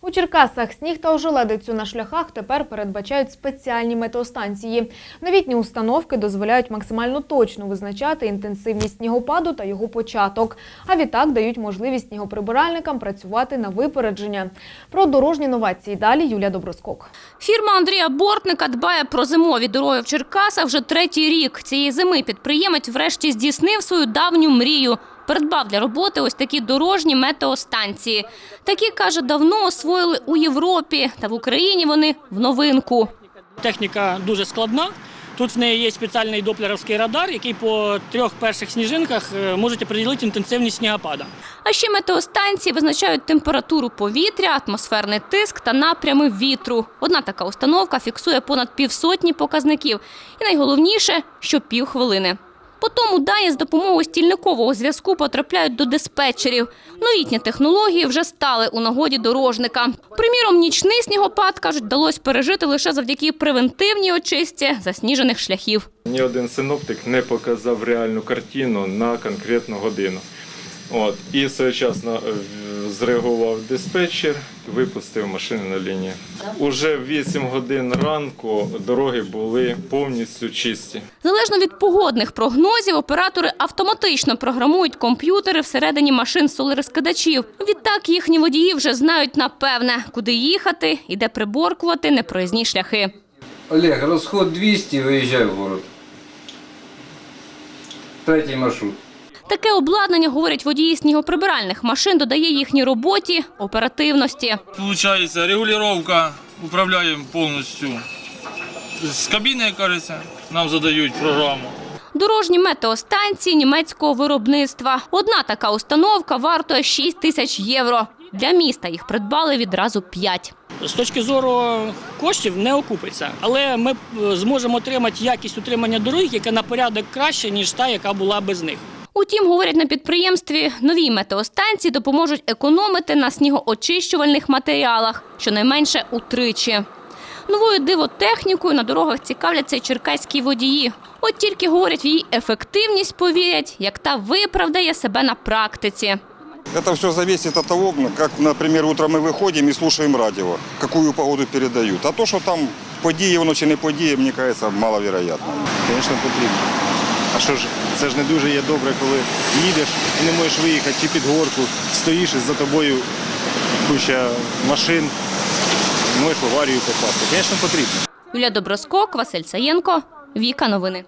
У Черкасах сніг та ожеледицю на шляхах тепер передбачають спеціальні метеостанції. Новітні установки дозволяють максимально точно визначати інтенсивність снігопаду та його початок. А відтак дають можливість снігоприбиральникам працювати на випередження. Про дорожні новації далі Юлія Доброскок. Фірма Андрія Бортника дбає про зимові дороги в Черкасах вже третій рік. Цієї зими підприємець врешті здійснив свою давню мрію. Придбав для роботи ось такі дорожні метеостанції. Такі, каже, давно освоїли у Європі, та в Україні вони в новинку. Техніка дуже складна. Тут в неї є спеціальний доплеровський радар, який по трьох перших сніжинках е, може определити інтенсивність снігопада. А ще метеостанції визначають температуру повітря, атмосферний тиск та напрями вітру. Одна така установка фіксує понад півсотні показників. І найголовніше, що півхвилини. Потім дані з допомогою стільникового зв'язку потрапляють до диспетчерів. Новітні технології вже стали у нагоді дорожника. Приміром, нічний снігопад, кажуть, вдалося пережити лише завдяки превентивній очистці засніжених шляхів. Ні один синоптик не показав реальну картину на конкретну годину. От. І своєчасно е, зреагував диспетчер, випустив машини на лінію. Уже в 8 годин ранку дороги були повністю чисті. Залежно від погодних прогнозів, оператори автоматично програмують комп'ютери всередині машин солерозкидачів. Відтак їхні водії вже знають напевне, куди їхати і де приборкувати непроїзні шляхи. Олег, розход 200, виїжджай в город. Третій маршрут. Таке обладнання, говорять водії снігоприбиральних машин, додає їхній роботі оперативності. Получается, регулировка управляем полностью. З кабіни, кажеться, нам задають програму. Дорожні метеостанції німецького виробництва. Одна така установка вартує 6 тисяч євро. Для міста їх придбали відразу 5. З точки зору коштів не окупиться, але ми е, зможемо отримати якість утримання дороги, яка на порядок краще, ніж та, яка була без них. Утім, говорять на підприємстві, нові метеостанції допоможуть економити на снігоочищувальних матеріалах, щонайменше утричі. Новою дивотехнікою на дорогах цікавляться й черкаські водії. От тільки говорять, в її ефективність повірять, як та виправдає себе на практиці. Это все зависит от того, как, например, утром мы выходим и слушаем радио, какую погоду передают. А то, что там події, воно чи не події, мені кажется, маловероятно. Звісно, потрібно. А що ж, це ж не дуже є добре, коли їдеш і не можеш виїхати чи під горку, стоїш і за тобою куча машин, можеш в аварію попасти. Звісно, потрібно. Юля Доброскок, Василь Саєнко, Віка Новини.